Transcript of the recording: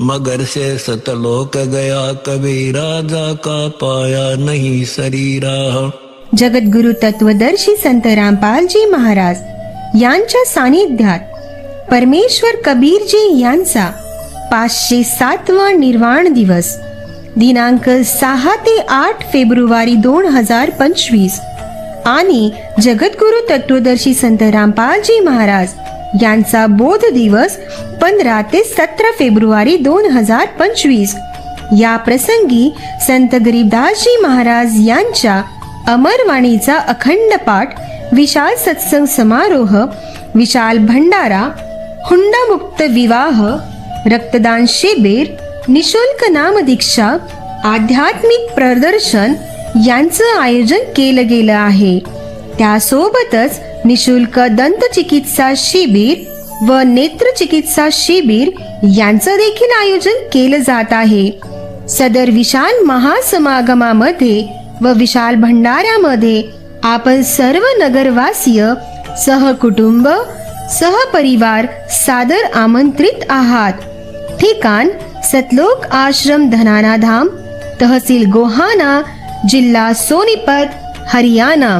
मगर से सतलोक गया कभी राजा का पाया नहीं शरीरा। जगद्गुरु तत्वदर्शी संत रामपालजी महाराज यांच्या सानिध्यात परमेश्वर कबीरजी यांचा पाचशे सातवा निर्वाण दिवस दिनांक सहा ते आठ फेब्रुवारी दोन हजार पंचवीस. आणि जगद्गुरु तत्वदर्शी संत रामपालजी महाराज यांचा बोध दिवस पंधरा ते सतरा फेब्रुवारी दोन हजार पंचवीस. या प्रसंगी संत गरीबदासजी महाराज यांच्या अमरवाणीचा अखंड पाठ विशाल सत्संग समारोह विशाल भंडारा हुंडामुक्त विवाह रक्तदान शिबिर निशुल्क नामदीक्षा आध्यात्मिक प्रदर्शन यांचं आयोजन केलं गेलं आहे. त्यासोबतच निशुल्क दंतचिकित्सा शिबिर व नेत्रचिकित्सा शिबिर यांचं देखील आयोजन केलं जात आहे. सदर विशाल महासमागमामध्ये व विशाल भंडाऱ्यामध्ये आपण सर्व नगरवासीय सहकुटुंब सहपरिवार सादर आमंत्रित आहात. ठिकाण सतलोक आश्रम धनानाधाम तहसील गोहाना जिल्हा सोनीपत हरियाणा.